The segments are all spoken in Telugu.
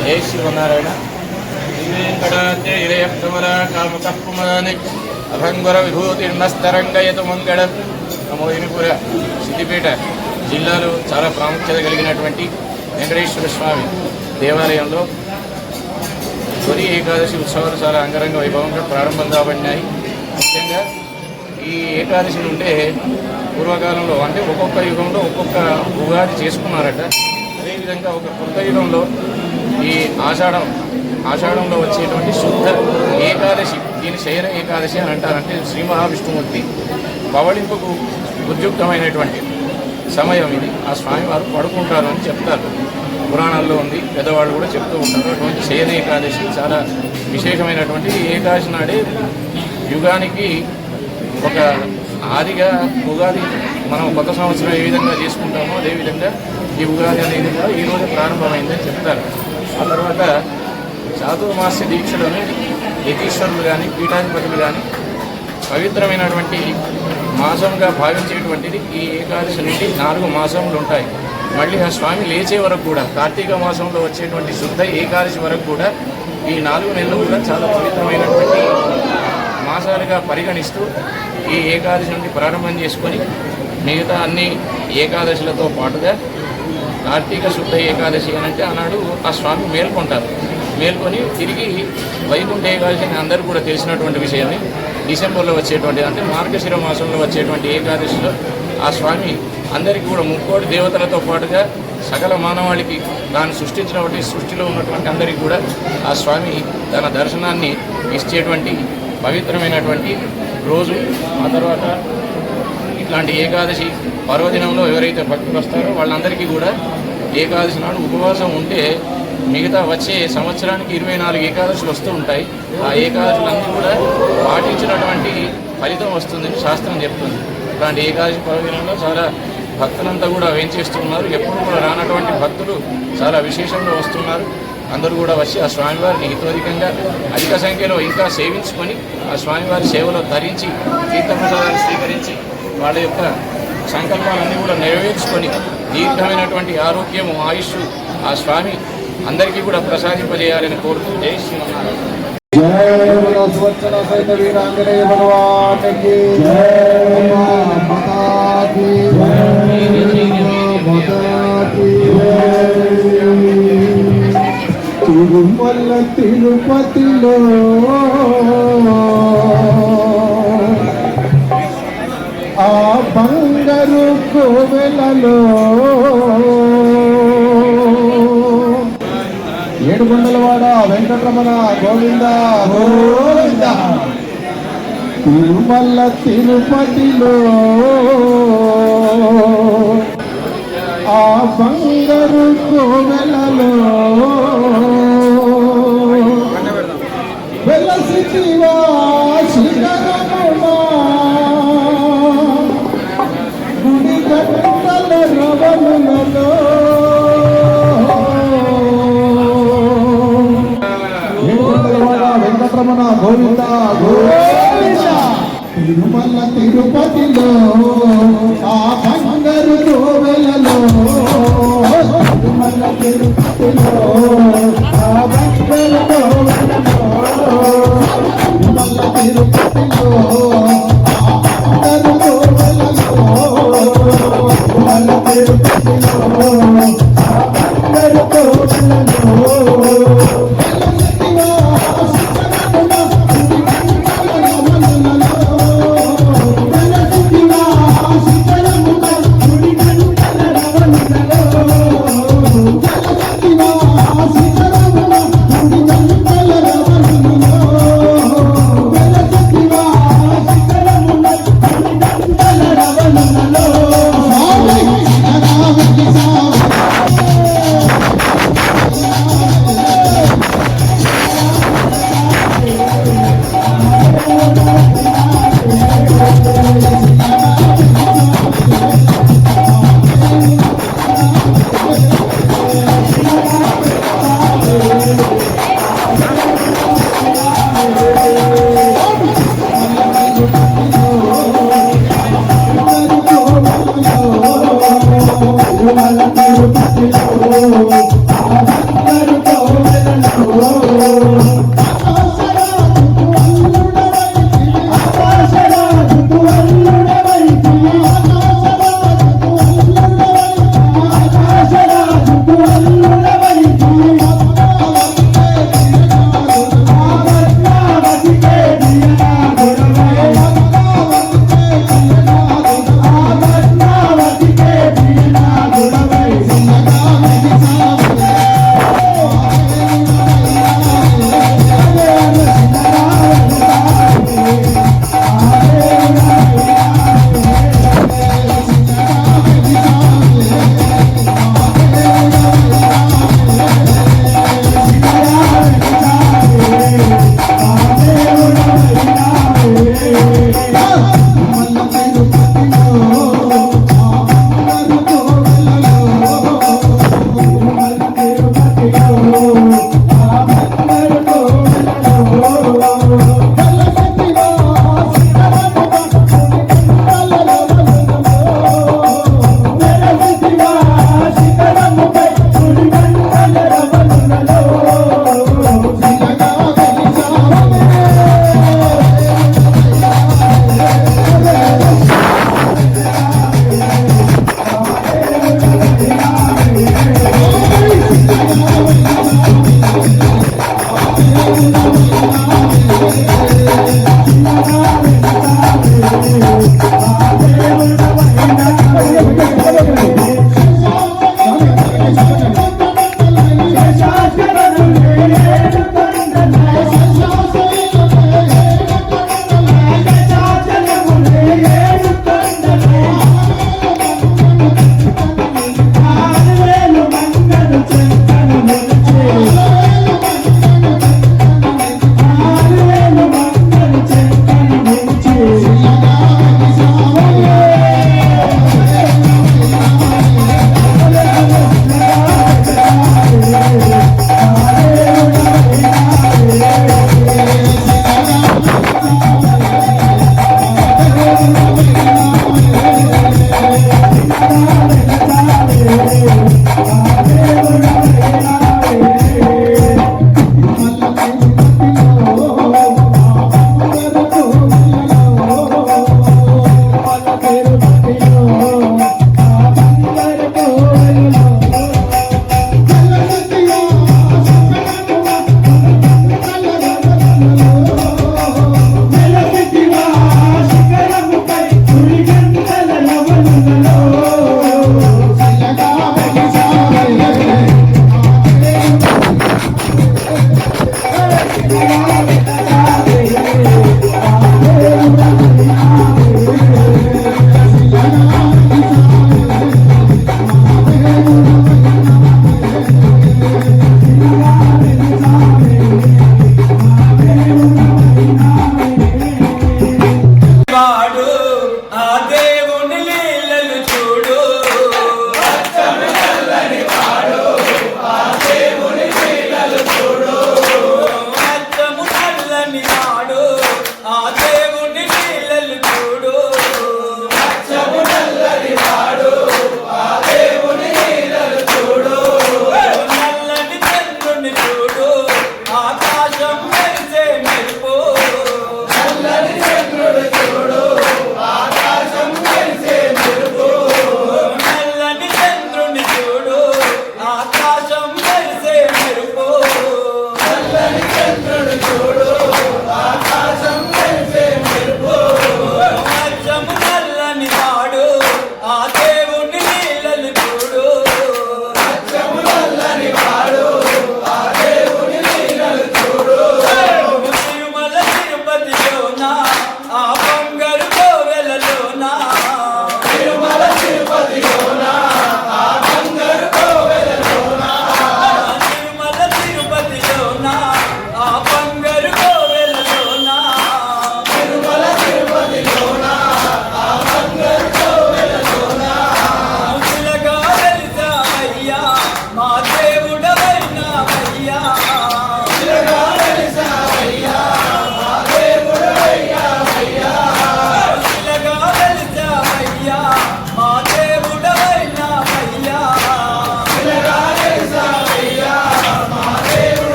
జై శ్రీమన్నారాయణ వెంకటాద్య ఇరయ ప్రమల కామత కుమరాని అభంగుర విభూతిర్నస్తరంగయత మంగళ. నమోదినిపుర సిద్దిపేట జిల్లాలో చాలా ప్రాముఖ్యత కలిగినటువంటి వెంకటేశ్వర స్వామి దేవాలయంలో తొలి ఏకాదశి ఉత్సవాలు చాలా అంగరంగ వైభవంగా ప్రారంభం కాబడినాయి. ముఖ్యంగా ఈ ఏకాదశి నుండే పూర్వకాలంలో అంటే ఒక్కొక్క యుగంలో ఒక్కొక్క ఉగాది చేసుకున్నారట. అదేవిధంగా ఒక కొత్త యుగంలో ఈ ఆషాఢం ఆషాఢంలో వచ్చేటువంటి శుద్ధ ఏకాదశి దీని శయన ఏకాదశి అని అంటారంటే శ్రీ మహావిష్ణుమూర్తి పవళింపుకు ఉద్యుక్తమైనటువంటి సమయం ఇది. ఆ స్వామివారు పడుకుంటారు అని చెప్తారు. పురాణాల్లో ఉంది పెద్దవాళ్ళు కూడా చెప్తూ ఉంటారు. అటువంటి శయన ఏకాదశి చాలా విశేషమైనటువంటి. ఏకాదశి నాడే యుగానికి ఒక ఆదిగా ఉగాది మనం కొత్త సంవత్సరం ఏ విధంగా చేసుకుంటామో అదేవిధంగా ఈ ఉగాది అనేది కూడా ఈ రోజు ప్రారంభమైందని చెప్తారు. ఆ తర్వాత చాతుర్మాస్య దీక్షలోని యతీశ్వరులు కానీ పీఠాధిపతులు కానీ పవిత్రమైనటువంటి మాసంగా భావించేటువంటిది ఈ ఏకాదశి నుండి నాలుగు మాసములు ఉంటాయి. మళ్ళీ ఆ స్వామి లేచే వరకు కూడా కార్తీక మాసంలో వచ్చేటువంటి శుద్ధ ఏకాదశి వరకు కూడా ఈ నాలుగు నెలలు కూడా చాలా పవిత్రమైనటువంటి మాసాలుగా పరిగణిస్తూ ఈ ఏకాదశి నుండి ప్రారంభం చేసుకొని మిగతా అన్ని ఏకాదశులతో పాటుగా కార్తీక శుద్ధ ఏకాదశి అని అంటే ఆనాడు ఆ స్వామి మేల్కొంటారు. మేల్కొని తిరిగి వైకుంఠ ఏకాదశి అని అందరూ కూడా తెలిసినటువంటి విషయమే డిసెంబర్లో వచ్చేటువంటి అంటే మార్గశిర మాసంలో వచ్చేటువంటి ఏకాదశిలో ఆ స్వామి అందరికీ కూడా ముక్కోటి దేవతలతో పాటుగా సకల మానవాళికి తాను సృష్టించినటువంటి సృష్టిలో ఉన్నటువంటి అందరికీ కూడా ఆ స్వామి తన దర్శనాన్ని ఇచ్చేటువంటి పవిత్రమైనటువంటి రోజు. ఆ తర్వాత ఇట్లాంటి ఏకాదశి పర్వదినంలో ఎవరైతే భక్తులు వస్తారో వాళ్ళందరికీ కూడా ఏకాదశి నాడు ఉపవాసం ఉంటే మిగతా వచ్చే సంవత్సరానికి ఇరవై నాలుగు ఏకాదశులు వస్తూ ఉంటాయి. ఆ ఏకాదశులన్నీ కూడా పాటించినటువంటి ఫలితం వస్తుందని శాస్త్రం చెప్తుంది. ఇట్లాంటి ఏకాదశి పర్వదినంలో చాలా భక్తులంతా కూడా వేంచేస్తున్నారు ఎప్పుడు కూడా రానటువంటి భక్తులు చాలా విశేషంగా వస్తున్నారు. అందరూ కూడా వచ్చి ఆ స్వామివారిని హితోధికంగా అధిక సంఖ్యలో ఇంకా సేవించుకొని ఆ స్వామివారి సేవలో ధరించి తీర్థప్రసాదాలు స్వీకరించి వాళ్ళ యొక్క సంకల్పాలన్నీ కూడా నెరవేర్చుకొని దీర్ఘమైనటువంటి ఆరోగ్యము ఆయుష్ ఆ స్వామి అందరికీ కూడా ప్రసాదింపజేయాలని కోరుతూ జై తిరుమల తిరుపతిలో. ఆ బంగారు కోవెలలో. ఏడుకొండలవాడ వెంకటరమణ గోవింద. గోవింద. తిరుమల తిరుపతిలో. ఆ బంగారు కోవెలలో. వెంకటరమణ గోవింద తిరుమల తిరుపతిలో ఆ బంగారు తిరుమల తిరుపతిలో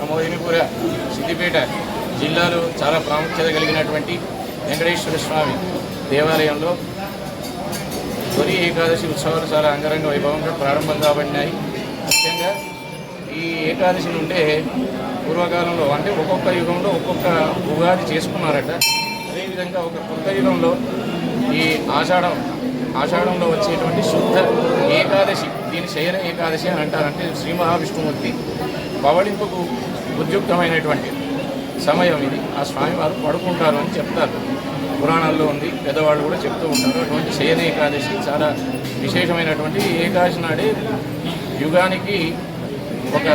నమోదినిపుర సిద్దిపేట జిల్లాలో చాలా ప్రాముఖ్యత కలిగినటువంటి వెంకటేశ్వర స్వామి దేవాలయంలో తొలి ఏకాదశి ఉత్సవాలు చాలా అంగరంగ వైభవంగా ప్రారంభం కాబడినాయి. ముఖ్యంగా ఈ ఏకాదశి నుండే పూర్వకాలంలో అంటే ఒక్కొక్క యుగంలో ఒక్కొక్క ఉగాది చేసుకున్నారట. అదేవిధంగా ఒక కొత్త యుగంలో ఈ ఆషాఢం ఆషాఢంలో వచ్చేటువంటి శుద్ధ ఏకాదశి దీని శయన ఏకాదశి అని అంటారంటే శ్రీ మహావిష్ణుమూర్తి. పవళింపుకు ఉద్యుక్తమైనటువంటి సమయం ఇది. ఆ స్వామివారు పడుకుంటారు అని చెప్తారు. పురాణాల్లో ఉంది. పెద్దవాళ్ళు కూడా చెప్తూ ఉంటారు. అటువంటి శయన ఏకాదశి చాలా విశేషమైనటువంటి ఏకాదశి నాడే యుగానికి ఒక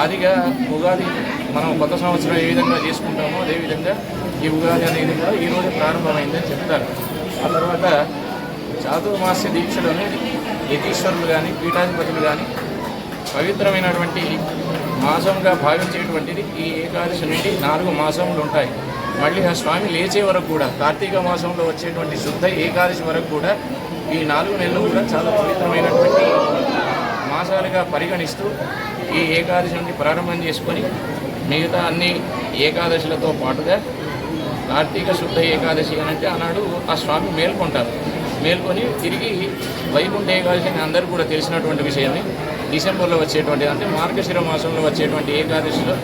ఆదిగా ఉగాది మనం కొత్త సంవత్సరం ఏ విధంగా చేసుకుంటామో అదేవిధంగా ఈ ఉగాది అనేది కూడా ఈ రోజు ప్రారంభమైందని చెప్తారు. ఆ తర్వాత చాతుర్మాస్య దీక్షలు అనేది యతీశ్వరులు కానీ పీఠాధిపతులు కానీ పవిత్రమైనటువంటి మాసంగా భావించేటువంటిది ఈ ఏకాదశి నుండి నాలుగు మాసములు ఉంటాయి. మళ్ళీ ఆ స్వామి లేచే వరకు కూడా కార్తీక మాసంలో వచ్చేటువంటి శుద్ధ ఏకాదశి వరకు కూడా ఈ నాలుగు నెలలు కూడా చాలా పవిత్రమైనటువంటి మాసాలుగా పరిగణిస్తూ ఈ ఏకాదశి నుండి ప్రారంభం చేసుకొని మిగతా అన్ని ఏకాదశులతో పాటుగా కార్తీక శుద్ధ ఏకాదశి అని అంటే ఆనాడు ఆ స్వామి మేల్కొంటారు. మేల్కొని తిరిగి వైకుంఠ ఏకాదశి అని కూడా తెలిసినటువంటి విషయమే. డిసెంబర్లో వచ్చేటువంటి అంటే మార్గశిర మాసంలో వచ్చేటువంటి ఏకాదశిలో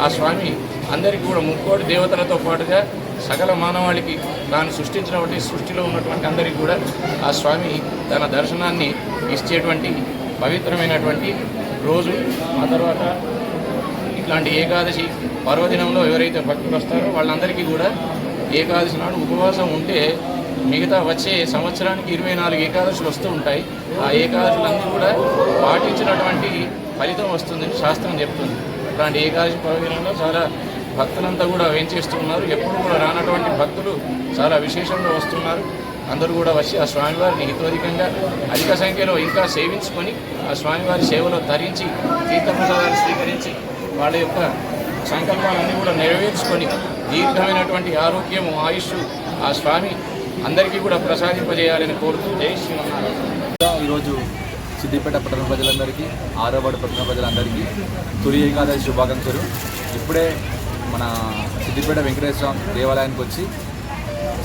ఆ స్వామి అందరికీ కూడా ముక్కోటి దేవతలతో పాటుగా సకల మానవాళికి తాను సృష్టించినటువంటి సృష్టిలో ఉన్నటువంటి అందరికీ కూడా ఆ స్వామి తన దర్శనాన్ని ఇచ్చేటువంటి పవిత్రమైనటువంటి రోజు. ఆ తర్వాత ఇట్లాంటి ఏకాదశి పర్వదినంలో ఎవరైతే భక్తులు వస్తారో వాళ్ళందరికీ కూడా ఏకాదశి నాడు ఉపవాసం ఉంటే మిగతా వచ్చే సంవత్సరానికి ఇరవై నాలుగు ఏకాదశులు వస్తూ ఉంటాయి. ఆ ఏకాదశులన్నీ కూడా పాటించినటువంటి ఫలితం వస్తుందని శాస్త్రం చెప్తుంది. అలాంటి ఏకాదశి పర్వదినంలో చాలా భక్తులంతా కూడా వేంచేస్తూ ఉన్నారు ఎప్పుడు కూడా రానటువంటి భక్తులు చాలా విశేషంగా వస్తున్నారు. అందరూ కూడా వచ్చి ఆ స్వామివారిని హితోధికంగా అధిక సంఖ్యలో ఇంకా సేవించుకొని ఆ స్వామివారి సేవలో ధరించి తీర్థప్రసాదాలు స్వీకరించి వాళ్ళ యొక్క సంకల్పాలన్నీ కూడా నెరవేర్చుకొని దీర్ఘమైనటువంటి ఆరోగ్యము ఆయుష్ ఆ స్వామి అందరికీ కూడా ప్రసాదింపజేయాలని కోరుతూ జై శ్రీమన్నారాయణ ఈరోజు సిద్దిపేట పట్టణ ప్రజలందరికీ ఆరోవాడ పట్టణ ప్రజలందరికీ తొలి ఏకాదశి శుభాకాంక్షలు. ఇప్పుడే మన సిద్దిపేట వెంకటేశ్వర దేవాలయానికి వచ్చి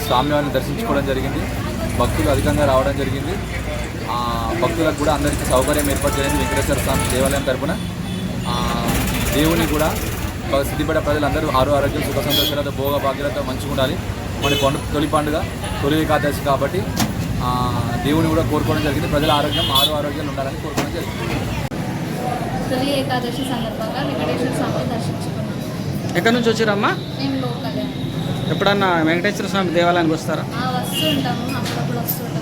స్వామివారిని దర్శించుకోవడం జరిగింది. భక్తులు అధికంగా రావడం జరిగింది. భక్తులకు కూడా అందరికీ సౌకర్యం ఏర్పాటు చేయండి వెంకటేశ్వర స్వామి దేవాలయం తరఫున దేవుని కూడా సిద్ధిపేట సిద్దిపేట ప్రజలందరూ ఆరు ఆరోగ్యం సుఖ సంతోషాలతో భోగ భాగ్యాలతో మంచిగా ఉండాలి మన కొండ తొలి పండుగ తొలి ఏకాదశి కాబట్టి ఆ, దేవుని కూడా కోరుకోవడం జరిగింది. ప్రజల ఆరోగ్యం ఆరు ఆరోగ్యాలు ఉండాలని కోరుకోవడం జరిగింది. తొలి ఏకాదశి సందర్భంగా వెంకటేశ్వర స్వామిని దర్శించుకున్నాం. ఎక్కడి నుంచి వచ్చిరమ్మా? మేము లోకలే. ఎప్పుడన్నా వెంకటేశ్వర స్వామి దేవాలయానికి వస్తారా? ఆ వస్తూ ఉంటాము. అప్పుడప్పుడు వస్తూ ఉంటాం.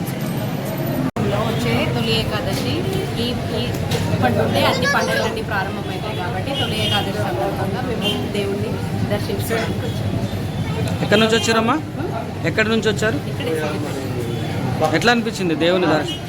లో వచ్చే తొలి ఏకాదశి ఈ ఈ ఇప్పటి నుండే అన్ని పండుగలన్నీ ప్రారంభమవుతాయి కాబట్టి తొలి ఏకాదశి సందర్భంగా మేము దేవుణ్ణి దర్శించుకోవడానికి వచ్చాము. ఎక్కడి నుంచి వచ్చారమ్మా? ఎక్కడి నుంచి వచ్చారు? ఎట్లా అనిపించింది దేవుని దర్శనం?